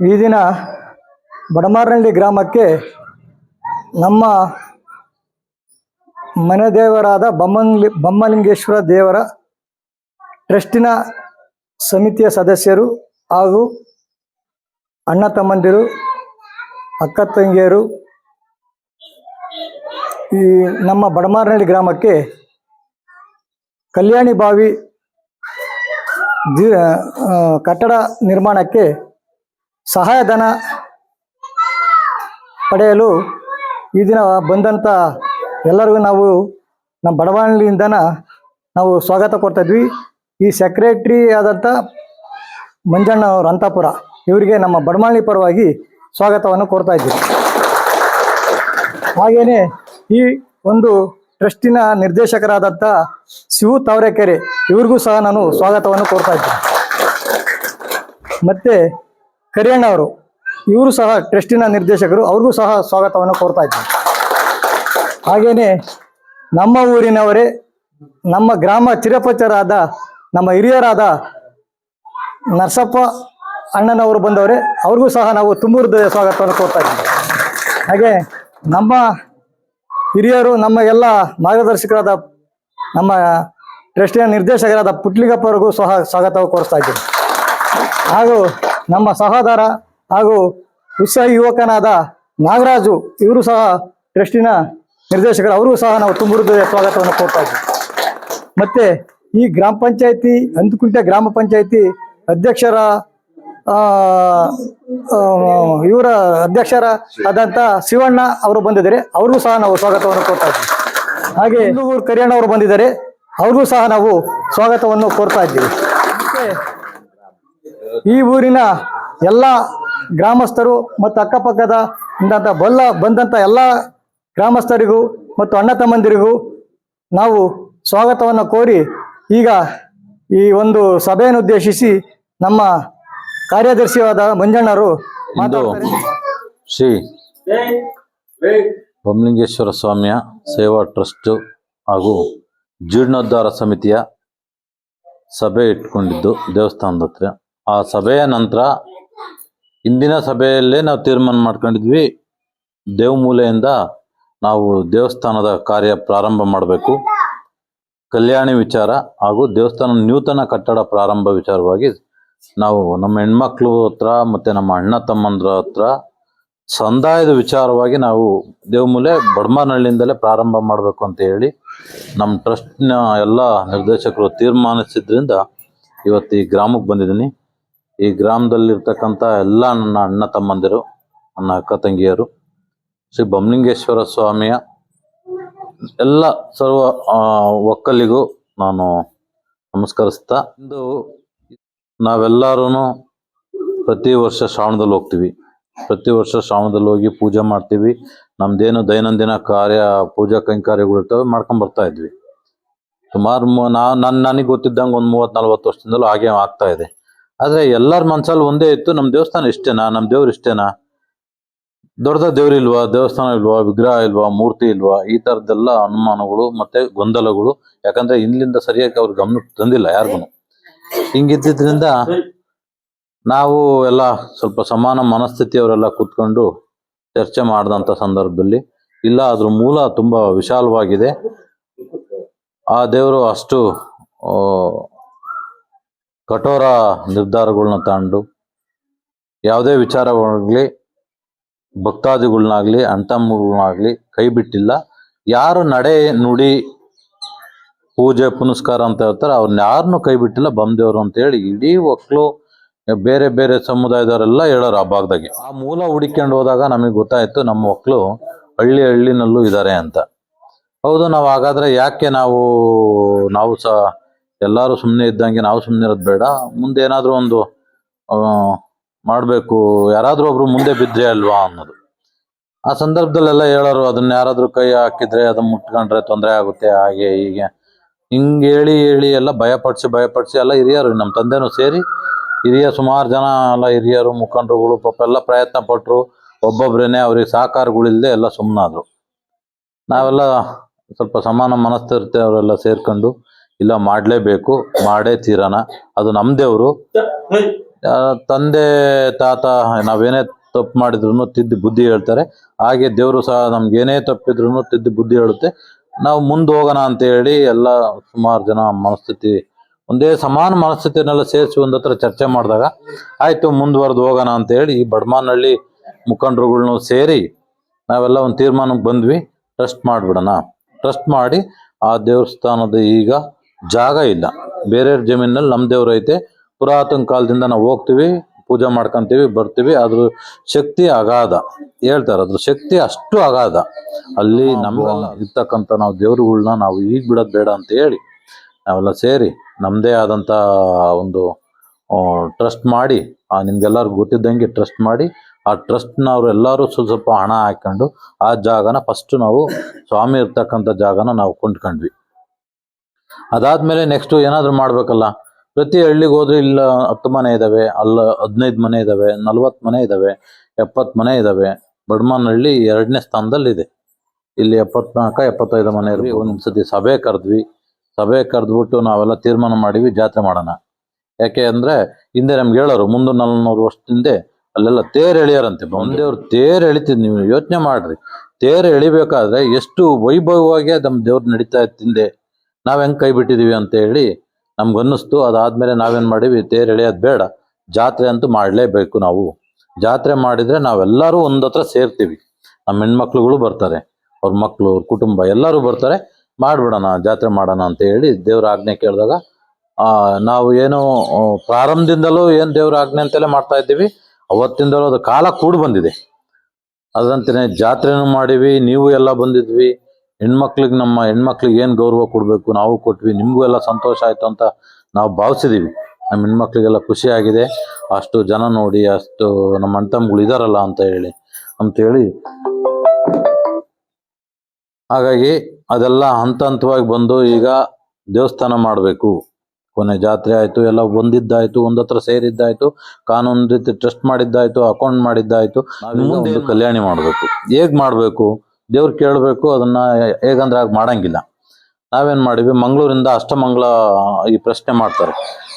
ಈ ದಿನ ಬಡಮಾರನಹಳ್ಳಿ ಗ್ರಾಮಕ್ಕೆ ನಮ್ಮ ಮನೆ ದೇವರಾದ ಬೊಮ್ಮಲಿ ಬಮ್ಮಲಿಂಗೇಶ್ವರ ದೇವರ ಟ್ರಸ್ಟಿನ ಸಮಿತಿಯ ಸದಸ್ಯರು ಹಾಗೂ ಅಣ್ಣ ತಮ್ಮಂದಿರು, ಅಕ್ಕ ತಂಗಿಯರು ಈ ನಮ್ಮ ಬಡಮಾರನಹಳ್ಳಿ ಗ್ರಾಮಕ್ಕೆ ಕಲ್ಯಾಣಿ ಬಾವಿ ಕಟ್ಟಡ ನಿರ್ಮಾಣಕ್ಕೆ ಸಹಾಯಧನ ಪಡೆಯಲು ಈ ದಿನ ಬಂದಂಥ ಎಲ್ಲರಿಗೂ ನಾವು ನಮ್ಮ ಬಡವಾಣಿಯಿಂದ ನಾವು ಸ್ವಾಗತ ಕೊಡ್ತಾಯಿದ್ವಿ ಈ ಸೆಕ್ರೆಟ್ರಿ ಆದಂಥ ಮಂಜಣ್ಣ ಅವರು ಅಂತಾಪುರ, ಇವರಿಗೆ ನಮ್ಮ ಬಡವಾಣಿ ಪರವಾಗಿ ಸ್ವಾಗತವನ್ನು ಕೊಡ್ತಾ ಇದ್ವಿ. ಹಾಗೆಯೇ ಈ ಒಂದು ಟ್ರಸ್ಟಿನ ನಿರ್ದೇಶಕರಾದಂಥ ಶಿವು ತಾವರೆಕೆರೆ, ಇವ್ರಿಗೂ ಸಹ ನಾನು ಸ್ವಾಗತವನ್ನು ಕೊಡ್ತಾ ಇದ್ದೀನಿ ಮತ್ತೆ ಕರಿಯಣ್ಣ ಅವರು ಇವರು ಸಹ ಟ್ರಸ್ಟಿನ ನಿರ್ದೇಶಕರು, ಅವ್ರಿಗೂ ಸಹ ಸ್ವಾಗತವನ್ನು ಕೋರ್ತಾ ಇದ್ದಾರೆ. ಹಾಗೇನೆ ನಮ್ಮ ಊರಿನವರೇ, ನಮ್ಮ ಗ್ರಾಮ ಚಿರಪಚರಾದ ನಮ್ಮ ಹಿರಿಯರಾದ ನರಸಪ್ಪ ಅಣ್ಣನವರು ಬಂದವರೇ, ಅವ್ರಿಗೂ ಸಹ ನಾವು ತುಂಬ ಹೃದಯ ಸ್ವಾಗತವನ್ನು ಕೋರ್ತಾ ಇದ್ದೀವಿ. ಹಾಗೆ ನಮ್ಮ ಹಿರಿಯರು, ನಮ್ಮ ಎಲ್ಲ ಮಾರ್ಗದರ್ಶಕರಾದ, ನಮ್ಮ ಟ್ರಸ್ಟಿನ ನಿರ್ದೇಶಕರಾದ ಪುಟ್ಲಿಗಪ್ಪವರಿಗೂ ಸಹ ಸ್ವಾಗತವನ್ನು ಕೋರಿಸ್ತಾ ಇದ್ದೀವಿ. ಹಾಗೂ ನಮ್ಮ ಸಹೋದರ ಹಾಗೂ ಉತ್ಸಾಹ ಯುವಕನಾದ ನಾಗರಾಜು, ಇವರು ಸಹ ಟ್ರಸ್ಟಿನ ನಿರ್ದೇಶಕರು, ಅವರು ಸಹ ನಾವು ತುಂಬ ಸ್ವಾಗತವನ್ನು ಕೊಡ್ತಾ ಇದ್ದೀವಿ. ಮತ್ತೆ ಈ ಗ್ರಾಮ ಪಂಚಾಯತಿ ಅಂದುಕುಂಟೆ ಗ್ರಾಮ ಪಂಚಾಯತಿ ಅಧ್ಯಕ್ಷರ ಇವರ ಅಧ್ಯಕ್ಷರ ಆದಂತ ಶಿವಣ್ಣ ಅವರು ಬಂದಿದ್ದಾರೆ. ಅವ್ರಿಗೂ ಸಹ ನಾವು ಸ್ವಾಗತವನ್ನು ಕೊಡ್ತಾ ಇದ್ದೀವಿ. ಹಾಗೆ ಕರಿಯಣ್ಣ ಅವರು ಬಂದಿದ್ದಾರೆ. ಅವ್ರಿಗೂ ಸಹ ನಾವು ಸ್ವಾಗತವನ್ನು ಕೋರ್ತಾ ಇದ್ದೀವಿ. ಈ ಊರಿನ ಎಲ್ಲ ಗ್ರಾಮಸ್ಥರು ಮತ್ತು ಅಕ್ಕಪಕ್ಕದ ಇಂದಂಥ ಬಲ್ಲ ಬಂದಂಥ ಎಲ್ಲ ಗ್ರಾಮಸ್ಥರಿಗೂ ಮತ್ತು ಅಣ್ಣ ತಮ್ಮಂದಿರಿಗೂ ನಾವು ಸ್ವಾಗತವನ್ನು ಕೋರಿ ಈಗ ಈ ಒಂದು ಸಭೆಯನ್ನು ಉದ್ದೇಶಿಸಿ ನಮ್ಮ ಕಾರ್ಯದರ್ಶಿಯಾದ ಮಂಜಣ್ಣರು ಶ್ರೀ ಬೊಮ್ಮಲಿಂಗೇಶ್ವರ ಸ್ವಾಮಿಯ ಸೇವಾ ಟ್ರಸ್ಟ್ ಹಾಗೂ ಜೀರ್ಣೋದ್ಧಾರ ಸಮಿತಿಯ ಸಭೆ ಇಟ್ಕೊಂಡಿದ್ದು ದೇವಸ್ಥಾನದ ಹತ್ರ. ಆ ಸಭೆಯ ನಂತರ ಇಂದಿನ ಸಭೆಯಲ್ಲೇ ನಾವು ತೀರ್ಮಾನ ಮಾಡ್ಕೊಂಡಿದ್ವಿ. ದೇವಮೂಲೆಯಿಂದ ನಾವು ದೇವಸ್ಥಾನದ ಕಾರ್ಯ ಪ್ರಾರಂಭ ಮಾಡಬೇಕು. ಕಲ್ಯಾಣಿ ವಿಚಾರ ಹಾಗೂ ದೇವಸ್ಥಾನ ನೂತನ ಕಟ್ಟಡ ಪ್ರಾರಂಭ ವಿಚಾರವಾಗಿ ನಾವು ನಮ್ಮ ಹೆಣ್ಮಕ್ಳು ಹತ್ರ ಮತ್ತೆ ನಮ್ಮ ಅಣ್ಣ ತಮ್ಮಂದ್ರ ಹತ್ರ ಸಂದಾಯದ ವಿಚಾರವಾಗಿ ನಾವು ದೇವಮೂಲೆ ಬಡಮನಹಳ್ಳಿಯಿಂದಲೇ ಪ್ರಾರಂಭ ಮಾಡಬೇಕು ಅಂತ ಹೇಳಿ ನಮ್ಮ ಟ್ರಸ್ಟ್ನ ಎಲ್ಲ ನಿರ್ದೇಶಕರು ತೀರ್ಮಾನಿಸಿದ್ರಿಂದ ಇವತ್ತು ಈ ಗ್ರಾಮಕ್ಕೆ ಬಂದಿದ್ದೀನಿ. ಈ ಗ್ರಾಮದಲ್ಲಿರ್ತಕ್ಕಂಥ ಎಲ್ಲ ನನ್ನ ಅಣ್ಣ ತಮ್ಮಂದಿರು, ನನ್ನ ಅಕ್ಕ ತಂಗಿಯರು, ಶ್ರೀ ಬಮ್ಲಿಂಗೇಶ್ವರ ಸ್ವಾಮಿಯ ಎಲ್ಲ ಸರ್ವ ಒಕ್ಕಲಿಗೂ ನಾನು ನಮಸ್ಕರಿಸ್ತಾ, ಇಂದು ನಾವೆಲ್ಲರೂ ಪ್ರತಿ ವರ್ಷ ಶ್ರಾವಣದಲ್ಲಿ ಹೋಗ್ತೀವಿ. ಪ್ರತಿ ವರ್ಷ ಶ್ರಾವಣದಲ್ಲಿ ಹೋಗಿ ಪೂಜೆ ಮಾಡ್ತೀವಿ. ನಮ್ದೇನು ದೈನಂದಿನ ಕಾರ್ಯ, ಪೂಜಾ ಕೈಂಕಾರ್ಯಗಳು ಇರ್ತವೆ, ಮಾಡ್ಕೊಂಡ್ ಬರ್ತಾ ಇದ್ವಿ. ಸುಮಾರು ನಾ, ನನ್, ನನಗೆ ಗೊತ್ತಿದ್ದಂಗೆ ಒಂದು ಮೂವತ್ ನಲ್ವತ್ತು ವರ್ಷದಿಂದಲೂ ಹಾಗೆ ಆಗ್ತಾ ಇದೆ. ಆದ್ರೆ ಎಲ್ಲರ ಮನ್ಸಲ್ಲಿ ಒಂದೇ ಇತ್ತು ನಮ್ಮ ದೇವಸ್ಥಾನ ಇಷ್ಟೇನಾ? ನಮ್ಮ ದೇವ್ರು ಇಷ್ಟೇನಾ? ದೊಡ್ಡದ ದೇವ್ರು ಇಲ್ವಾ? ದೇವಸ್ಥಾನ ಇಲ್ವಾ? ವಿಗ್ರಹ ಇಲ್ವಾ? ಮೂರ್ತಿ ಇಲ್ವಾ? ಈ ತರದ್ದೆಲ್ಲ ಅನುಮಾನಗಳು ಮತ್ತೆ ಗೊಂದಲಗಳು. ಯಾಕಂದ್ರೆ ಇಲ್ಲಿಂದ ಸರಿಯಾಗಿ ಅವ್ರ ಗಮನ ತಂದಿಲ್ಲ ಯಾರಿಗೂ ಹಿಂಗಿದ್ದಿದ್ರಿಂದ ನಾವು ಎಲ್ಲ ಸ್ವಲ್ಪ ಸಮಾನ ಮನಸ್ಥಿತಿಯವರೆಲ್ಲ ಕೂತ್ಕೊಂಡು ಚರ್ಚೆ ಮಾಡಿದಂಥ ಸಂದರ್ಭದಲ್ಲಿ ಇಲ್ಲ, ಅದ್ರ ಮೂಲ ತುಂಬಾ ವಿಶಾಲವಾಗಿದೆ. ಆ ದೇವರು ಅಷ್ಟು ಕಠೋರ ನಿರ್ಧಾರಗಳನ್ನ ತಗೊಂಡು ಯಾವುದೇ ವಿಚಾರವಾಗಲಿ ಭಕ್ತಾದಿಗಳನ್ನಾಗ್ಲಿ ಅಣ್ತಮ್ಮಗಳನ್ನಾಗ್ಲಿ ಕೈ ಬಿಟ್ಟಿಲ್ಲ. ಯಾರು ನಡೆ ನುಡಿ ಪೂಜೆ, ಪುನಸ್ಕಾರ ಅಂತ ಹೇಳ್ತಾರೆ ಅವ್ರನ್ನ ಯಾರನ್ನು ಕೈ ಬಿಟ್ಟಿಲ್ಲ. ಬಂದೇವ್ರು ಅಂತ ಹೇಳಿ ಇಡೀ ಒಕ್ಕಲು ಬೇರೆ ಬೇರೆ ಸಮುದಾಯದವರೆಲ್ಲ ಹೇಳೋರು ಆ ಭಾಗದಾಗೆ. ಆ ಮೂಲ ಹುಡುಕೊಂಡು ಹೋದಾಗ ನಮಗೆ ಗೊತ್ತಾಯ್ತು ನಮ್ಮ ಮಕ್ಕಳು ಹಳ್ಳಿ ಹಳ್ಳಿನಲ್ಲೂ ಇದ್ದಾರೆ ಅಂತ. ಹೌದು, ನಾವು ಹಾಗಾದ್ರೆ ಯಾಕೆ ನಾವು ನಾವು ಸಹ ಎಲ್ಲರೂ ಸುಮ್ಮನೆ ಇದ್ದಂಗೆ ನಾವು ಸುಮ್ನೆ ಇರೋದು ಬೇಡ. ಮುಂದೆ ಏನಾದರೂ ಒಂದು ಮಾಡ್ಬೇಕು. ಯಾರಾದ್ರೂ ಒಬ್ರು ಮುಂದೆ ಬಿದ್ರೆ ಅಲ್ವಾ ಅನ್ನೋದು. ಆ ಸಂದರ್ಭದಲ್ಲೆಲ್ಲ ಹೇಳೋರು ಅದನ್ನ ಯಾರಾದ್ರೂ ಕೈ ಹಾಕಿದ್ರೆ ಅದನ್ನ ಮುಟ್ಕೊಂಡ್ರೆ ತೊಂದರೆ ಆಗುತ್ತೆ, ಹಾಗೆ ಹೀಗೆ. ಹಿಂಗ್ ಹೇಳಿ ಹೇಳಿ ಎಲ್ಲ ಭಯಪಡಿಸಿ ಭಯಪಡಿಸಿ ಎಲ್ಲ ಹಿರಿಯರು ನಮ್ಮ ತಂದೆನೂ ಸೇರಿ ಹಿರಿಯ ಸುಮಾರು ಜನ ಎಲ್ಲ ಹಿರಿಯರು, ಮುಖಂಡರುಗಳು ಪಾಪ ಎಲ್ಲ ಪ್ರಯತ್ನ ಪಟ್ರು. ಒಬ್ಬೊಬ್ರೇನೆ ಅವ್ರಿಗೆ ಸಹಕಾರಗಳಿಲ್ಲದೆ ಎಲ್ಲ ಸುಮ್ಮನಾದ್ರು ನಾವೆಲ್ಲ ಸ್ವಲ್ಪ ಸಮಾನ ಮನಸ್ಥಿರತೆ ಅವರೆಲ್ಲ ಸೇರ್ಕೊಂಡು ಇಲ್ಲ ಮಾಡಲೇಬೇಕು, ಮಾಡೇ ತೀರೋಣ ಅದು ನಮ್ಮ ದೇವರು. ತಂದೆ, ತಾತ, ನಾವೇನೇ ತಪ್ಪು ಮಾಡಿದ್ರು ತಿದ್ದು ಬುದ್ಧಿ ಹೇಳ್ತಾರೆ. ಹಾಗೆ ದೇವರು ಸಹ ನಮ್ಗೆ ಏನೇ ತಪ್ಪಿದ್ರು ತಿದ್ದು ಬುದ್ಧಿ ಹೇಳುತ್ತೆ. ನಾವು ಮುಂದೆ ಹೋಗೋಣ ಅಂತ ಹೇಳಿ ಎಲ್ಲ ಸುಮಾರು ಜನ ಮನಸ್ಥಿತಿ, ಒಂದೇ ಸಮಾನ ಮನಸ್ಥಿತಿನೆಲ್ಲ ಸೇರಿಸಿ ಒಂದ್ ಹತ್ರ ಚರ್ಚೆ ಮಾಡಿದಾಗ, ಆಯ್ತು ಮುಂದುವರೆದು ಹೋಗೋಣ ಅಂತ ಹೇಳಿ ಈ ಬಡಮಾನಹಳ್ಳಿ ಮುಖಂಡರುಗಳ್ನು ಸೇರಿ ನಾವೆಲ್ಲ ಒಂದು ತೀರ್ಮಾನಕ್ಕೆ ಬಂದ್ವಿ. ಟ್ರಸ್ಟ್ ಮಾಡಿಬಿಡೋಣ. ಟ್ರಸ್ಟ್ ಮಾಡಿ ಆ ದೇವಸ್ಥಾನದ ಈಗ ಜಾಗ ಇಲ್ಲ. ಬೇರೆ ಜಮೀನಲ್ಲಿ ನಮ್ಮ ದೇವ್ರು ಐತೆ. ಪುರಾತನ ಕಾಲದಿಂದ ನಾವು ಹೋಗ್ತೀವಿ, ಪೂಜೆ ಮಾಡ್ಕೊಂತೀವಿ, ಬರ್ತೀವಿ. ಅದ್ರ ಶಕ್ತಿ ಅಗಾಧ. ಹೇಳ್ತಾರೆ ಅದ್ರ ಶಕ್ತಿ ಅಷ್ಟು ಅಗಾಧ. ಅಲ್ಲಿ ನಮ್ಗೆಲ್ಲ ಇರ್ತಕ್ಕಂಥ ನಾವು ದೇವರುಗಳನ್ನ ನಾವು ಈಗ ಬಿಡೋದು ಬೇಡ ಅಂತ ಹೇಳಿ ನಾವೆಲ್ಲ ಸೇರಿ ನಮ್ಮದೇ ಆದಂಥ ಒಂದು ಟ್ರಸ್ಟ್ ಮಾಡಿ, ಆ, ನಿಮ್ಗೆಲ್ಲರಿಗೂ ಗೊತ್ತಿದ್ದಂಗೆ ಟ್ರಸ್ಟ್ ಮಾಡಿ, ಆ ಟ್ರಸ್ಟ್ನವ್ರು ಎಲ್ಲರೂ ಸ್ವಲ್ಪ ಸ್ವಲ್ಪ ಹಣ ಹಾಕೊಂಡು ಆ ಜಾಗನ ಫಸ್ಟ್ ನಾವು ಸ್ವಾಮಿ ಇರ್ತಕ್ಕಂಥ ಜಾಗನ ನಾವು ಕೊಂಡ್ಕೊಂಡ್ವಿ. ಅದಾದ್ಮೇಲೆ ನೆಕ್ಸ್ಟ್ ಏನಾದ್ರು ಮಾಡ್ಬೇಕಲ್ಲ. ಪ್ರತಿ ಹಳ್ಳಿಗೆ ಹೋದ್ರೆ ಇಲ್ಲ ಹತ್ತು ಮನೆ ಇದಾವೆ ಅಲ್ಲ ಹದಿನೈದು ಮನೆ ಇದಾವೆ ನಲ್ವತ್ತು ಮನೆ ಇದಾವೆ ಎಪ್ಪತ್ತು ಮನೆ ಇದಾವೆ. ಬಡಮನಹಳ್ಳಿ ಎರಡನೇ ಸ್ಥಾನದಲ್ಲಿದೆ. ಇಲ್ಲಿ ಎಪ್ಪತ್ನಾಲ್ಕ ಎಪ್ಪತ್ತೈದು ಮನೆ ಇರಲಿ ಒಂದ್ಸತಿ ಸಭೆ ಕರೆದ್ವಿ. ಸಭೆ ಕರೆದ್ಬಿಟ್ಟು ನಾವೆಲ್ಲ ತೀರ್ಮಾನ ಮಾಡಿವಿ ಜಾತ್ರೆ ಮಾಡೋಣ. ಯಾಕೆ ಅಂದ್ರೆ ಹಿಂದೆ ನಮ್ಗೆ ಹೇಳೋರು ಮುಂದೆ ನಲ್ನೂರು ವರ್ಷದಿಂದ ಅಲ್ಲೆಲ್ಲ ತೇರ್ ಎಳಿಯಾರಂತೆ. ಬಂದೇವ್ರು ತೇರ್ ಎಳಿತಿದ್ ನೀವು ಯೋಚನೆ ಮಾಡ್ರಿ. ತೇರು ಎಳಿಬೇಕಾದ್ರೆ ಎಷ್ಟು ವೈಭವವಾಗಿ ನಮ್ಮ ದೇವ್ರು ನಡೀತಾ ಇತ್ತು ಹಿಂದೆ ನಾವ್ ಹೆಂಗ್ ಕೈ ಬಿಟ್ಟಿದೀವಿ ಅಂತ ಹೇಳಿ ನಮ್ಗೆ ಅನ್ನಿಸ್ತು ಅದಾದ್ಮೇಲೆ ನಾವೇನ್ ಮಾಡಿವಿ ತೇರ್ ಎಳೆಯೋದ್ ಬೇಡ. ಜಾತ್ರೆ ಅಂತೂ ಮಾಡಲೇಬೇಕು ನಾವು. ಜಾತ್ರೆ ಮಾಡಿದ್ರೆ ನಾವೆಲ್ಲರೂ ಒಂದತ್ರ ಸೇರ್ತೀವಿ. ನಮ್ಮ ಹೆಣ್ಮಕ್ಳುಗಳು ಬರ್ತಾರೆ. ಅವ್ರ ಮಕ್ಕಳು ಅವ್ರ ಕುಟುಂಬ ಎಲ್ಲರೂ ಬರ್ತಾರೆ. ಮಾಡ್ಬಿಡೋಣ, ಜಾತ್ರೆ ಮಾಡೋಣ ಅಂತ ಹೇಳಿ ದೇವ್ರ ಆಜ್ಞೆ ಕೇಳಿದಾಗ ನಾವು ಏನು ಪ್ರಾರಂಭದಿಂದಲೂ ಏನು ದೇವ್ರ ಆಜ್ಞೆ ಅಂತೆಲ್ಲ ಮಾಡ್ತಾ ಇದ್ದೀವಿ. ಅವತ್ತಿಂದಲೂ ಅದು ಕಾಲ ಕೂಡಿ ಬಂದಿದೆ ಅದರಂತೆ ಜಾತ್ರೆನೂ ಮಾಡಿವಿ ನೀವು ಎಲ್ಲ ಬಂದಿದ್ವಿ. ಹೆಣ್ಮಕ್ಳಿಗೆ ನಮ್ಮ ಹೆಣ್ಮಕ್ಳಿಗೆ ಏನು ಗೌರವ ಕೊಡಬೇಕು? ನಾವು ಕೊಟ್ವಿ ನಿಮಗೂ ಎಲ್ಲ ಸಂತೋಷ ಆಯ್ತು ಅಂತ ನಾವು ಭಾವಿಸಿದ್ದೀವಿ ನಮ್ಮ ಹೆಣ್ಮಕ್ಳಿಗೆಲ್ಲ ಖುಷಿ ಆಗಿದೆ. ಅಷ್ಟು ಜನ ನೋಡಿ ಅಷ್ಟು ನಮ್ಮ ಅಣ್ಣ ತಮ್ಮಗಳು ಇದಾರಲ್ಲ ಅಂತ ಹೇಳಿ ಅಂತ ಹೇಳಿ. ಹಾಗಾಗಿ ಅದೆಲ್ಲ ಹಂತ ಹಂತವಾಗಿ ಬಂದು ಈಗ ದೇವಸ್ಥಾನ ಮಾಡಬೇಕು. ಕೊನೆ ಜಾತ್ರೆ ಆಯ್ತು ಎಲ್ಲ ಒಂದಿದ್ದಾಯ್ತು ಒಂದತ್ರ ಸೇರಿದ್ದಾಯ್ತು ಕಾನೂನು ರೀತಿ ಟ್ರಸ್ಟ್ ಮಾಡಿದ್ದಾಯ್ತು ಅಕೌಂಟ್ ಮಾಡಿದ್ದಾಯ್ತು. ಮುಂದೆ ಕಲ್ಯಾಣಿ ಮಾಡಬೇಕು. ಹೇಗೆ ಮಾಡಬೇಕು? ದೇವ್ರು ಕೇಳಬೇಕು, ಅದನ್ನ ಹೇಗಂದ್ರೆ ಆಗ ಮಾಡಂಗಿಲ್ಲ. ನಾವೇನ್ ಮಾಡಿವಿ ಮಂಗಳೂರಿಂದ ಅಷ್ಟಮಂಗಲ ಈ ಪ್ರಶ್ನೆ ಮಾಡ್ತಾರೆ.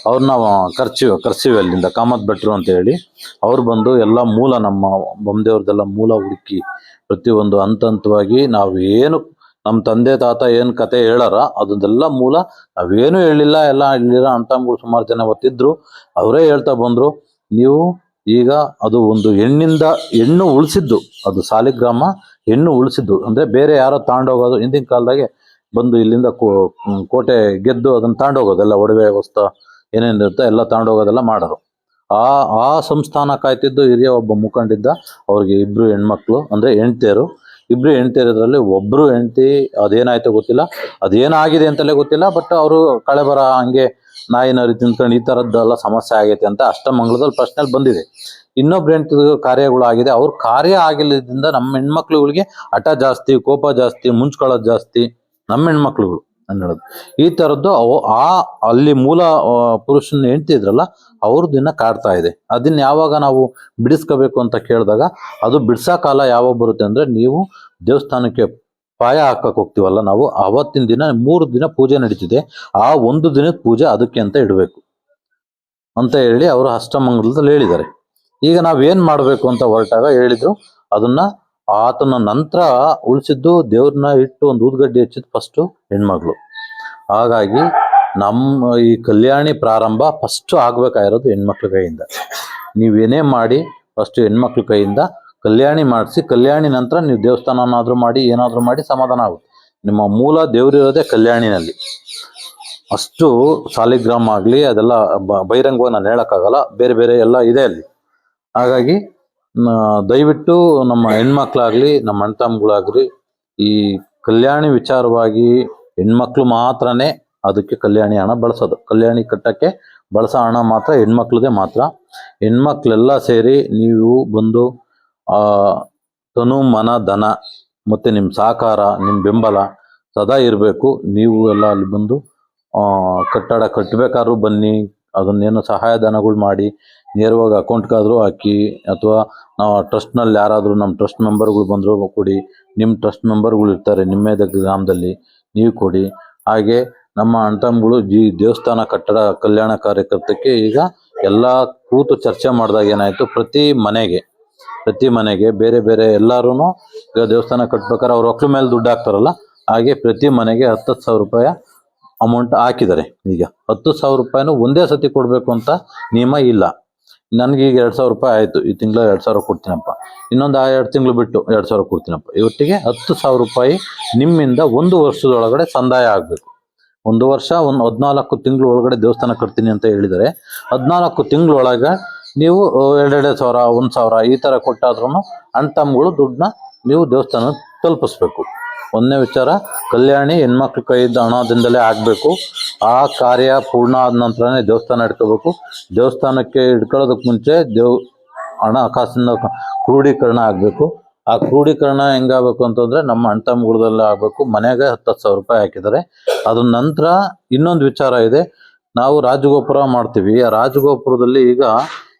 ಅವ್ರನ್ನ ಕರ್ಚಿವಿ ಕರ್ಸಿವಿ ಅಲ್ಲಿಂದ, ಕಾಮತ್ ಭಟ್ರು ಅಂತ ಹೇಳಿ. ಅವ್ರು ಬಂದು ಎಲ್ಲ ಮೂಲ ನಮ್ಮ ಬೊಮ್ಮದೇವ್ರದೆಲ್ಲ ಮೂಲ ಹುಡುಕಿ, ಪ್ರತಿಯೊಂದು ಹಂತ ಹಂತವಾಗಿ ನಾವು ಏನು ನಮ್ಮ ತಂದೆ, ತಾತ ಏನ್ ಕತೆ ಹೇಳಾರ, ಅದನ್ನೆಲ್ಲ ಮೂಲ ನಾವೇನು ಹೇಳಿಲ್ಲ, ಎಲ್ಲ ಇಲ್ಲಿರೋ ಅಂತಂಗಳು ಸುಮಾರು ಜನ ಗೊತ್ತಿದ್ರು ಅವರೇ ಹೇಳ್ತಾ ಬಂದ್ರು, ನೀವು ಈಗ ಅದು ಒಂದು ಹೆಣ್ಣಿಂದ ಹೆಣ್ಣು ಉಳಿಸಿದ್ದು, ಅದು ಸಾಲಿಗ್ರಾಮ ಹೆಣ್ಣು ಉಳಿಸಿದ್ದು. ಅಂದ್ರೆ ಬೇರೆ ಯಾರೋ ತಾಂಡೋಗೋದು ಹಿಂದಿನ ಕಾಲದಾಗೆ ಬಂದು ಇಲ್ಲಿಂದ ಕೋಟೆ ಗೆದ್ದು ಅದನ್ನ ತಾಂಡೋಗೋದು. ಎಲ್ಲ ಒಡವೆ ವಸ್ತು ಏನೇನಿರುತ್ತೋ ಎಲ್ಲ ತಾಂಡೋಗೋದೆಲ್ಲ ಮಾಡೋರು. ಆ ಆ ಸಂಸ್ಥಾನ ಕಾಯ್ತಿದ್ದು ಹಿರಿಯ ಒಬ್ಬ ಮುಖಂಡಿದ್ದ, ಅವ್ರಿಗೆ ಇಬ್ರು ಹೆಣ್ಮಕ್ಳು, ಅಂದ್ರೆ ಹೆಂಡ್ತಿಯರು. ಇಬ್ರು ಹೆಂಡ್ತಿಯರದ್ರಲ್ಲಿ ಒಬ್ರು ಹೆಂಡ್ತಿ, ಅದೇನಾಯ್ತೋ ಗೊತ್ತಿಲ್ಲ. ಅದೇನಾಗಿದೆ ಅಂತಲೇ ಗೊತ್ತಿಲ್ಲ, ಬಟ್ ಅವರು ಕಳೆಬರ ಹಂಗೆ ನಾಯಿನರಿ ತಿಂದ್ಕೊಂಡು ಈ ಥರದ್ದೆಲ್ಲ ಸಮಸ್ಯೆ ಆಗೈತೆ ಅಂತ ಅಷ್ಟಮಂಗಲದಲ್ಲಿ ಪ್ರಶ್ನೆಲ್ ಬಂದಿದೆ. ಇನ್ನೊಬ್ರು ಕಾರ್ಯಗಳು ಆಗಿದೆ. ಅವ್ರ ಕಾರ್ಯ ಆಗಿಲ್ಲದ್ರಿಂದ ನಮ್ಮ ಹೆಣ್ಮಕ್ಳುಗಳಿಗೆ ಹಠ ಜಾಸ್ತಿ, ಕೋಪ ಜಾಸ್ತಿ, ಮುಂಚ್ಕೊಳ್ಳೋದು ಜಾಸ್ತಿ ನಮ್ಮ ಹೆಣ್ಮಕ್ಳುಗಳು ಹೇಳೋದು. ಈ ಥರದ್ದು ಅವು ಆ ಅಲ್ಲಿ ಮೂಲ ಪುರುಷನ ಹೆಣ್ತಿದ್ರಲ್ಲ ಅವ್ರದ್ದು ಇನ್ನ ಕಾಡ್ತಾ ಇದೆ. ಅದನ್ನ ಯಾವಾಗ ನಾವು ಬಿಡಿಸ್ಕೋಬೇಕು ಅಂತ ಕೇಳಿದಾಗ ಅದು ಬಿಡ್ಸೋ ಕಾಲ ಯಾವಾಗ ಬರುತ್ತೆ ಅಂದ್ರೆ ನೀವು ದೇವಸ್ಥಾನಕ್ಕೆ ಪಾಯ ಹಾಕಕ್ ಹೋಗ್ತೀವಲ್ಲ ನಾವು, ಅವತ್ತಿನ ದಿನ ಮೂರು ದಿನ ಪೂಜೆ ನಡೀತಿದೆ. ಆ ಒಂದು ದಿನದ ಪೂಜೆ ಅದಕ್ಕೆ ಅಂತ ಇಡಬೇಕು. ಅಂತ ಹೇಳಿ ಅವರು ಅಷ್ಟಮಂಗಲದಲ್ಲಿ ಹೇಳಿದ್ದಾರೆ. ಈಗ ನಾವೇನ್ ಮಾಡಬೇಕು ಅಂತ ಹೊರಟಾಗ ಹೇಳಿದ್ರು. ಅದನ್ನ ಆತನ ನಂತರ ಉಳಿಸಿದ್ದು ದೇವ್ರನ್ನ ಇಟ್ಟು ಒಂದು ಊದ್ಗಡ್ಡೆ ಹಚ್ಚಿದ್ದು ಫಸ್ಟ್ ಹೆಣ್ಮಗಳು. ಹಾಗಾಗಿ ನಮ್ಮ ಈ ಕಲ್ಯಾಣಿ ಪ್ರಾರಂಭ ಫಸ್ಟ್ ಆಗ್ಬೇಕಾಗಿರೋದು ಹೆಣ್ಮಕ್ಳ ಕೈಯಿಂದ. ನೀವೇನೇ ಮಾಡಿ ಫಸ್ಟ್ ಹೆಣ್ಮಕ್ಳ ಕೈಯಿಂದ ಕಲ್ಯಾಣಿ ಮಾಡಿಸಿ, ಕಲ್ಯಾಣಿ ನಂತರ ನೀವು ದೇವಸ್ಥಾನನಾದರೂ ಮಾಡಿ, ಏನಾದರೂ ಮಾಡಿ ಸಮಾಧಾನ ಆಗುತ್ತೆ. ನಿಮ್ಮ ಮೂಲ ದೇವರಿರೋದೇ ಕಲ್ಯಾಣಿನಲ್ಲಿ. ಅಷ್ಟು ಸಾಲಿಗ್ರಾಮ ಆಗಲಿ, ಅದೆಲ್ಲ ಬಹಿರಂಗವಾಗಿ ನಾನು ಹೇಳೋಕ್ಕಾಗಲ್ಲ. ಬೇರೆ ಬೇರೆ ಎಲ್ಲ ಇದೆ ಅಲ್ಲಿ. ಹಾಗಾಗಿ ದಯವಿಟ್ಟು ನಮ್ಮ ಹೆಣ್ಮಕ್ಳಾಗಲಿ, ನಮ್ಮ ಅಣ್ಣ ತಮ್ಮಗಳಾಗ್ಲಿ ಈ ಕಲ್ಯಾಣಿ ವಿಚಾರವಾಗಿ ಹೆಣ್ಮಕ್ಳು ಮಾತ್ರನೇ ಅದಕ್ಕೆ ಕಲ್ಯಾಣಿ ಹಣ ಬಳಸೋದು. ಕಲ್ಯಾಣಿ ಕಟ್ಟಕ್ಕೆ ಬಳಸೋ ಹಣ ಮಾತ್ರ ಹೆಣ್ಮಕ್ಳದೇ ಮಾತ್ರ. ಹೆಣ್ಮಕ್ಳೆಲ್ಲ ಸೇರಿ ನೀವು ಬಂದು ಆ, ತನು ಮನ, ಧನ ಮತ್ತು ನಿಮ್ಮ ಸಹಕಾರ ನಿಮ್ಮ ಬೆಂಬಲ ಸದಾ ಇರಬೇಕು. ನೀವು ಎಲ್ಲ ಅಲ್ಲಿ ಬಂದು ಕಟ್ಟಡ ಕಟ್ಟಬೇಕಾದ್ರೂ ಬನ್ನಿ. ಅದನ್ನೇನು ಸಹಾಯಧನಗಳು ಮಾಡಿ, ನೇರವಾಗಿ ಅಕೌಂಟ್ಗಾದರೂ ಹಾಕಿ, ಅಥವಾ ನಾವು ಟ್ರಸ್ಟ್ನಲ್ಲಿ ಯಾರಾದರೂ ನಮ್ಮ ಟ್ರಸ್ಟ್ ಮೆಂಬರ್ಗಳು ಬಂದರೂ ಕೊಡಿ. ನಿಮ್ಮ ಟ್ರಸ್ಟ್ ಮೆಂಬರ್ಗಳು ಇರ್ತಾರೆ ನಿಮ್ಮೇದ ಗ್ರಾಮದಲ್ಲಿ ನೀವು ಕೊಡಿ. ಹಾಗೆ ನಮ್ಮ ಅಣ್ತಮ್ಗಳು ಜಿ ದೇವಸ್ಥಾನ ಕಟ್ಟಡ ಕಲ್ಯಾಣ ಕಾರ್ಯಕರ್ತಕ್ಕೆ ಈಗ ಎಲ್ಲ ಕೂತು ಚರ್ಚೆ ಮಾಡಿದಾಗ ಏನಾಯಿತು? ಪ್ರತಿ ಮನೆಗೆ ಪ್ರತಿ ಮನೆಗೆ ಬೇರೆ ಬೇರೆ ಎಲ್ಲಾರು ಈಗ ದೇವಸ್ಥಾನ ಕಟ್ಬೇಕಾದ್ರೆ ಅವ್ರ ಒಕ್ಲ ಮೇಲೆ ದುಡ್ಡು ಹಾಕ್ತಾರಲ್ಲ, ಹಾಗೆ ಪ್ರತಿ ಮನೆಗೆ ಹತ್ತತ್ತು ಸಾವಿರ ರೂಪಾಯಿ ಅಮೌಂಟ್ ಹಾಕಿದ್ದಾರೆ. ಈಗ ಹತ್ತು ಸಾವಿರ ರೂಪಾಯಿನೂ ಒಂದೇ ಸತಿ ಕೊಡಬೇಕು ಅಂತ ನಿಯಮ ಇಲ್ಲ. ನನಗೆ ಈಗ ಎರಡು ಸಾವಿರ ರೂಪಾಯಿ ಆಯಿತು, ಈ ತಿಂಗಳು ಎರಡು ಸಾವಿರ ಕೊಡ್ತೀನಪ್ಪ. ಇನ್ನೊಂದು ಆ ಎರಡು ತಿಂಗಳು ಬಿಟ್ಟು ಎರಡು ಸಾವಿರ ಕೊಡ್ತೀನಪ್ಪ. ಇವತ್ತಿಗೆ ಹತ್ತು ಸಾವಿರ ರೂಪಾಯಿ ನಿಮ್ಮಿಂದ ಒಂದು ವರ್ಷದೊಳಗಡೆ ಸಂದಾಯ ಆಗಬೇಕು. ಒಂದು ವರ್ಷ, ಒಂದು ಹದಿನಾಲ್ಕು ತಿಂಗಳು ಒಳಗಡೆ ದೇವಸ್ಥಾನ ಕಟ್ತೀನಿ ಅಂತ ಹೇಳಿದರೆ, ಹದಿನಾಲ್ಕು ತಿಂಗಳೊಳಗೆ ನೀವು ಎರಡೆರಡು ಸಾವಿರ, ಒಂದು ಸಾವಿರ ಈ ಥರ ಕೊಟ್ಟಾದ್ರೂ ಅಣ್ಣ ತಮ್ಮಗಳು ದುಡ್ಡನ್ನ ನೀವು ದೇವಸ್ಥಾನ ತಲುಪಿಸ್ಬೇಕು. ಒಂದನೇ ವಿಚಾರ, ಕಲ್ಯಾಣಿ ಹೆಣ್ಮಕ್ಳ ಕೈಯಿಂದ ಹಣದಿಂದಲೇ ಆಗಬೇಕು. ಆ ಕಾರ್ಯ ಪೂರ್ಣ ಆದ ನಂತರನೇ ದೇವಸ್ಥಾನ ಇಟ್ಕೋಬೇಕು. ದೇವಸ್ಥಾನಕ್ಕೆ ಇಟ್ಕೊಳ್ಳೋದಕ್ಕೆ ಮುಂಚೆ ದೇವ್, ಹಣ, ಕಾಸಿನ ಕ್ರೋಢೀಕರಣ ಆಗಬೇಕು. ಆ ಕ್ರೋಢೀಕರಣ ಹೆಂಗಾಗಬೇಕು ಅಂತಂದ್ರೆ ನಮ್ಮ ಅಣ್ಣ ತಮ್ಮಗಳದಲ್ಲೇ ಆಗಬೇಕು. ಮನೆಗೆ ಹತ್ತು ಸಾವಿರ ರೂಪಾಯಿ ಹಾಕಿದ್ದಾರೆ. ಅದ್ರ ನಂತರ ಇನ್ನೊಂದು ವಿಚಾರ ಇದೆ. ನಾವು ರಾಜಗೋಪುರ ಮಾಡ್ತೀವಿ. ಆ ರಾಜಗೋಪುರದಲ್ಲಿ ಈಗ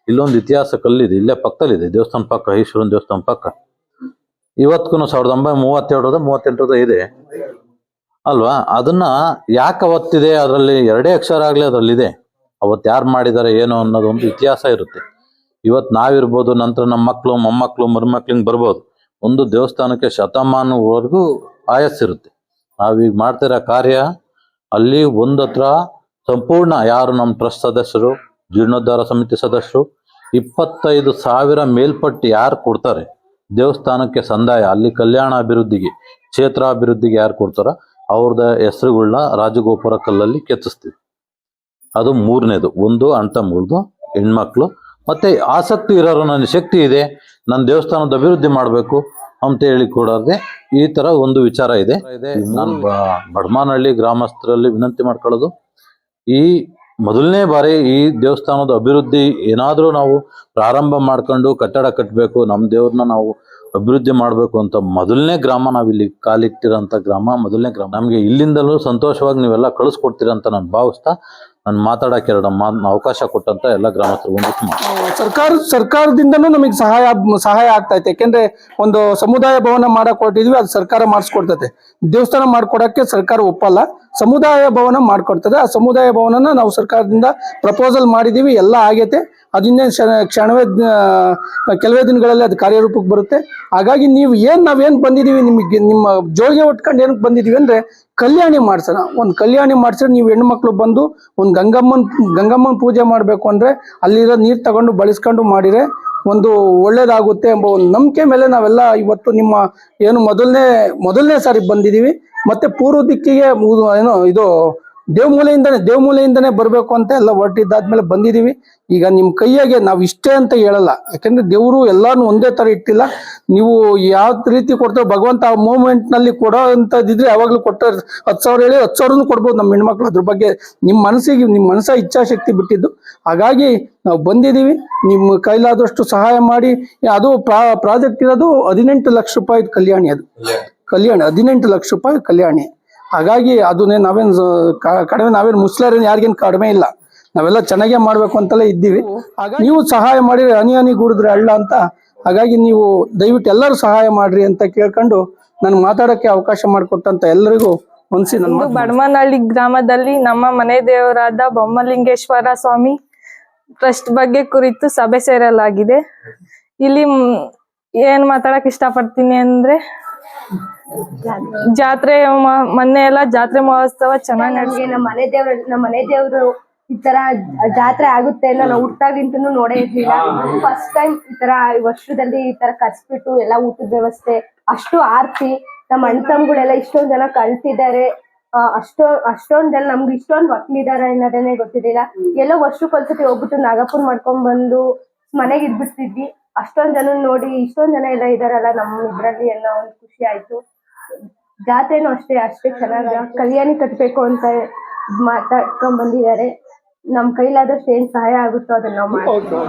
ಇಲ್ಲೊಂದು ಇತಿಹಾಸ ಕಲ್ಲಿದೆ ಇಲ್ಲೇ ಪಕ್ಕದಲ್ಲಿದೆ, ದೇವಸ್ಥಾನ ಪಕ್ಕ, ಈಶ್ವರನ ದೇವಸ್ಥಾನ ಪಕ್ಕ. ಇವತ್ತಿಗೂ ಸಾವಿರದ ಒಂಬೈನೂರ ಮೂವತ್ತೆರಡರದ ಮೂವತ್ತೆಂಟರದ ಇದೆ. ಅಲ್ವಾ? ಅದನ್ನ ಯಾಕೆ ಅವತ್ತಿದೆ? ಅದರಲ್ಲಿ ಎರಡೇ ಅಕ್ಷರ ಆಗ್ಲಿ ಅದರಲ್ಲಿದೆ. ಅವತ್ತು ಯಾರು ಮಾಡಿದ್ದಾರೆ ಏನು ಅನ್ನೋದು ಒಂದು ಇತಿಹಾಸ ಇರುತ್ತೆ. ಇವತ್ತು ನಾವಿರ್ಬೋದು, ನಂತರ ನಮ್ಮ ಮಕ್ಕಳು ಮೊಮ್ಮಕ್ಕಳು ಮರುಮಕ್ಳಿಗೆ ಬರ್ಬೋದು. ಒಂದು ದೇವಸ್ಥಾನಕ್ಕೆ ಶತಮಾನವರೆಗೂ ಆಯಸ್ಸಿರುತ್ತೆ. ನಾವೀಗ ಮಾಡ್ತಿರೋ ಕಾರ್ಯ, ಅಲ್ಲಿ ಒಂದತ್ರ ಸಂಪೂರ್ಣ ಯಾರು ನಮ್ಮ ಟ್ರಸ್ಟ್ ಸದಸ್ಯರು ಜೀರ್ಣೋದ್ಧಾರ ಸಮಿತಿ ಸದಸ್ಯರು ಇಪ್ಪತ್ತೈದು ಸಾವಿರ ಮೇಲ್ಪಟ್ಟು ಯಾರು ಕೊಡ್ತಾರೆ? ದೇವಸ್ಥಾನಕ್ಕೆ ಸಂದಾಯ ಅಲ್ಲಿ ಕಲ್ಯಾಣ ಅಭಿವೃದ್ಧಿಗೆ ಕ್ಷೇತ್ರ ಅಭಿವೃದ್ಧಿಗೆ ಯಾರು ಕೊಡ್ತಾರ? ಅವ್ರದ ಹೆಸರುಗಳನ್ನ ರಾಜಗೋಪುರ ಕಲ್ಲಲ್ಲಿ ಕೆತ್ತಿಸ್ತೀವಿ. ಅದು ಮೂರನೇದು. ಒಂದು ಅಣ್ತಮ್ಮಗಳ್ದು ಹೆಣ್ಮಕ್ಳು. ಮತ್ತೆ ಆಸಕ್ತಿ ಇರೋರು ನನ್ನ ಶಕ್ತಿ ಇದೆ. ನನ್ನ ದೇವಸ್ಥಾನದ ಅಭಿವೃದ್ಧಿ ಮಾಡಬೇಕು ಅಂತ ಹೇಳಿ ಕೊಡೋದೇ ಈ ತರ ಒಂದು ವಿಚಾರ ಇದೆ. ನಾನು ಬಡಮಾನಹಳ್ಳಿ ಗ್ರಾಮಸ್ಥರಲ್ಲಿ ವಿನಂತಿ ಮಾಡ್ಕೊಳ್ಳೋದು ಈ ಮೊದಲನೇ ಬಾರಿ ಈ ದೇವಸ್ಥಾನದ ಅಭಿವೃದ್ಧಿ ಏನಾದರೂ ನಾವು ಪ್ರಾರಂಭ ಮಾಡ್ಕೊಂಡು ಕಟ್ಟಡ ಕಟ್ಟಬೇಕು ನಮ್ಮ ದೇವ್ರನ್ನ ನಾವು ಅಭಿವೃದ್ಧಿ ಮಾಡಬೇಕು ಅಂತ ಮೊದಲನೇ ಗ್ರಾಮ ನಾವಿಲ್ಲಿ ಕಾಲಿಟ್ಟಿರೋಂಥ ಗ್ರಾಮ, ಮೊದಲನೇ ಗ್ರಾಮ. ನಮಗೆ ಇಲ್ಲಿಂದಲೂ ಸಂತೋಷವಾಗಿ ನೀವೆಲ್ಲ ಕಳಿಸ್ಕೊಡ್ತೀರ ಅಂತ ನಾನು ಭಾವಿಸ್ತಾ ನಾನು ಮಾತಾಡಕ್ಕೆ ಎರಡು ಅವಕಾಶ ಕೊಟ್ಟಂತ ಎಲ್ಲ ಗ್ರಾಮಸ್ಥರು ಒಂದು ಸರ್ಕಾರ, ಸರ್ಕಾರದಿಂದನೂ ನಮಗೆ ಸಹಾಯ ಸಹಾಯ ಆಗ್ತಾ ಇತ್ತು ಯಾಕೆಂದ್ರೆ ಒಂದು ಸಮುದಾಯ ಭವನ ಮಾಡಕ್ ಹೊರಟಿದ್ವಿ ಅದು ಸರ್ಕಾರ ಮಾಡಿಸ್ಕೊಡ್ತದೆ ದೇವಸ್ಥಾನ ಮಾಡ್ಕೊಡಕ್ಕೆ ಸರ್ಕಾರ ಒಪ್ಪಲ್ಲ. ಸಮುದಾಯ ಭವನ ಮಾಡ್ಕೊಡ್ತದೆ. ಆ ಸಮುದಾಯ ಭವನನ ನಾವು ಸರ್ಕಾರದಿಂದ ಪ್ರಪೋಸಲ್ ಮಾಡಿದೀವಿ, ಎಲ್ಲ ಆಗೈತೆ. ಅದಿನ್ನೇ ಕ್ಷಣವೇ ಕೆಲವೇ ದಿನಗಳಲ್ಲಿ ಅದು ಕಾರ್ಯರೂಪಕ್ಕೆ ಬರುತ್ತೆ. ಹಾಗಾಗಿ ನೀವು ಏನು ನಾವೇನು ಬಂದಿದೀವಿ, ನಿಮಗೆ ನಿಮ್ಮ ಜೋಳಿಗೆ ಉಟ್ಕೊಂಡು ಏನಕ್ಕೆ ಬಂದಿದೀವಿ ಅಂದ್ರೆ ಕಲ್ಯಾಣಿ ಮಾಡ್ಸೋಣ. ಒಂದು ಕಲ್ಯಾಣಿ ಮಾಡ್ಸಿದ್ರೆ ನೀವು ಹೆಣ್ಮಕ್ಳು ಬಂದು ಒಂದು ಗಂಗಮ್ಮನ ಗಂಗಮ್ಮನ ಪೂಜೆ ಮಾಡಬೇಕು ಅಂದ್ರೆ ಅಲ್ಲಿರೋ ನೀರು ತಗೊಂಡು ಬಳಸ್ಕೊಂಡು ಮಾಡಿದ್ರೆ ಒಂದು ಒಳ್ಳೇದಾಗುತ್ತೆ ಎಂಬ ಒಂದು ನಂಬಿಕೆ ಮೇಲೆ ನಾವೆಲ್ಲ ಇವತ್ತು ನಿಮ್ಮ ಏನು ಮೊದಲನೇ ಮೊದಲನೇ ಸಾರಿ ಬಂದಿದ್ದೀವಿ. ಮತ್ತೆ ಪೂರ್ವ ದಿಕ್ಕಿಗೆ ಏನು ಇದು ದೇವಮೂಲೆಯಿಂದನೇ ದೇವಮೂಲೆಯಿಂದನೇ ಬರಬೇಕು ಅಂತ ಎಲ್ಲ ಹೊರಟಿದ್ದಾದ್ಮೇಲೆ ಬಂದಿದ್ದೀವಿ ಈಗ ನಿಮ್ಮ ಕೈಯಾಗೆ ನಾವು ಇಷ್ಟೇ ಅಂತ ಹೇಳಲ್ಲ. ಯಾಕಂದ್ರೆ ದೇವರು ಎಲ್ಲಾನು ಒಂದೇ ತರ ಇಟ್ಟಿಲ್ಲ. ನೀವು ಯಾವ ರೀತಿ ಕೊಡ್ತೇವೆ ಭಗವಂತ ಆ ಮೂಮೆಂಟ್ನಲ್ಲಿ ಕೊಡೋ ಅಂತದಿದ್ರೆ ಯಾವಾಗ್ಲೂ ಕೊಟ್ಟ ಹತ್ತು ಸಾವಿರ ಹೇಳಿ ಹತ್ತು ಸಾವಿರನೂ ಕೊಡ್ಬೋದು ನಮ್ಮ ಹೆಣ್ಮಕ್ಳು. ಅದ್ರ ಬಗ್ಗೆ ನಿಮ್ಮ ಮನಸ್ಸಿಗೆ ನಿಮ್ಮ ಮನಸ್ಸ ಇಚ್ಛಾಶಕ್ತಿ ಬಿಟ್ಟಿದ್ದು. ಹಾಗಾಗಿ ನಾವು ಬಂದಿದ್ದೀವಿ ನಿಮ್ಮ ಕೈಲಾದಷ್ಟು ಸಹಾಯ ಮಾಡಿ. ಅದು ಪ್ರಾ- ಪ್ರಾಜೆಕ್ಟ್ ಇರೋದು ಹದಿನೆಂಟು ಲಕ್ಷ ರೂಪಾಯಿ ಕಲ್ಯಾಣಿ ಅದು. ಕಲ್ಯಾಣಿ. ಹದಿನೆಂಟು ಲಕ್ಷ ರೂಪಾಯಿ ಕಲ್ಯಾಣಿ. ಹಾಗಾಗಿ ಅದನ್ನೇ ನಾವೇನು ಕಡಿಮೆ ನಾವೇನು ಮುಸ್ಲಿರೇನು ಯಾರಿಗೇನು ಕಡಿಮೆ ಇಲ್ಲ. ನಾವೆಲ್ಲ ಚೆನ್ನಾಗೇ ಮಾಡ್ಬೇಕು ಅಂತಲೇ ಇದ್ದೀವಿ. ನೀವು ಸಹಾಯ ಮಾಡಿ ಹನಿ ಹನಿ ಗುಡಿದ್ರೆ ಅಳ್ಳ ಅಂತ. ಹಾಗಾಗಿ ನೀವು ದಯವಿಟ್ಟು ಎಲ್ಲರೂ ಸಹಾಯ ಮಾಡ್ರಿ ಅಂತ ಕೇಳ್ಕೊಂಡು ನಾನು ಮಾತಾಡೋಕ್ಕೆ ಅವಕಾಶ ಮಾಡಿಕೊಟ್ಟಂತ ಎಲ್ಲರಿಗೂ ಮನ್ಸಿ ನನ್ನ ಬಡಮನಹಳ್ಳಿ ಗ್ರಾಮದಲ್ಲಿ ನಮ್ಮ ಮನೆ ದೇವರಾದ ಬೊಮ್ಮಲಿಂಗೇಶ್ವರ ಸ್ವಾಮಿ ಟ್ರಸ್ಟ್ ಬಗ್ಗೆ ಕುರಿತು ಸಭೆ ಸೇರಲಾಗಿದೆ. ಇಲ್ಲಿ ಏನ್ ಮಾತಾಡಕ್ ಇಷ್ಟಪಡ್ತೀನಿ ಅಂದ್ರೆ ಜಾತ್ರೆ ಮ- ಮೊನ್ನೆ ಎಲ್ಲ ಜಾತ್ರೆ ಮಹೋತ್ಸವ ಚೆನ್ನಾಗಿ ನಮ್ಗೆ ನಮ್ಮ ಮನೆ ದೇವ್ರ ನಮ್ಮ ಮನೆ ದೇವ್ರು ಈ ತರ ಜಾತ್ರೆ ಆಗುತ್ತೆ ಅಂತ ನಾವು ಹುಟ್ಟಾಗಿಂತನೂ ನೋಡೇ ಇರ್ಲಿಲ್ಲ. ಫಸ್ಟ್ ಟೈಮ್ ಈ ತರ ವರ್ಷದಲ್ಲಿ ಈ ತರ ಕರ್ಸ್ಬಿಟ್ಟು ಎಲ್ಲ ಊಟದ ವ್ಯವಸ್ಥೆ ಅಷ್ಟು ಆರ್ತಿ ನಮ್ಮ ಅಣ್ಣ ತಮ್ಗಳೆಲ್ಲ ಇಷ್ಟೊಂದ್ ಜನ ಕಳ್ತಿದ್ದಾರೆ ಆ, ಅಷ್ಟೋ ಅಷ್ಟೊಂದೆಲ್ಲ ಜನ ನಮ್ಗೆ ಇಷ್ಟೊಂದ್ ಮಕ್ಳಿದಾರೆ ಅನ್ನೋದೇನೆ ಗೊತ್ತಿರ್ಲಿಲ್ಲ ಎಲ್ಲೋ ವರ್ಷಕ್ಕೊಂದ್ಸತಿ ಹೋಗ್ಬಿಟ್ಟು ನಾಗಪ್ಪನ್ ಮಾಡ್ಕೊಂಡ್ ಬಂದು ಮನೆಗೆ ಇದ್ಬಿಡ್ತಿದ್ವಿ. ಅಷ್ಟೊಂದ್ ಜನ ನೋಡಿ ಇಷ್ಟೊಂದ್ ಜನ ಎಲ್ಲ ಇದಾರಲ್ಲ ನಮ್ಮ ಇದ್ರಲ್ಲಿ ಎಲ್ಲ ಒಂದು ಖುಷಿ ಆಯ್ತು. ಜಾತ್ರೆನೂ ಅಷ್ಟೇ ಅಷ್ಟೇ ಚೆನ್ನಾಗಿ ಕಲ್ಯಾಣಿ ಕಟ್ಬೇಕು ಅಂತ ಮಾತಾಡ್ಕೊಂಡ್ ಬಂದಿದ್ದಾರೆ. ನಮ್ ಕೈಲಾದಷ್ಟು ಏನ್ ಸಹಾಯ ಆಗುತ್ತೋ ಅದನ್ನ ನಾವು ಮಾಡ್ತೀವಿ.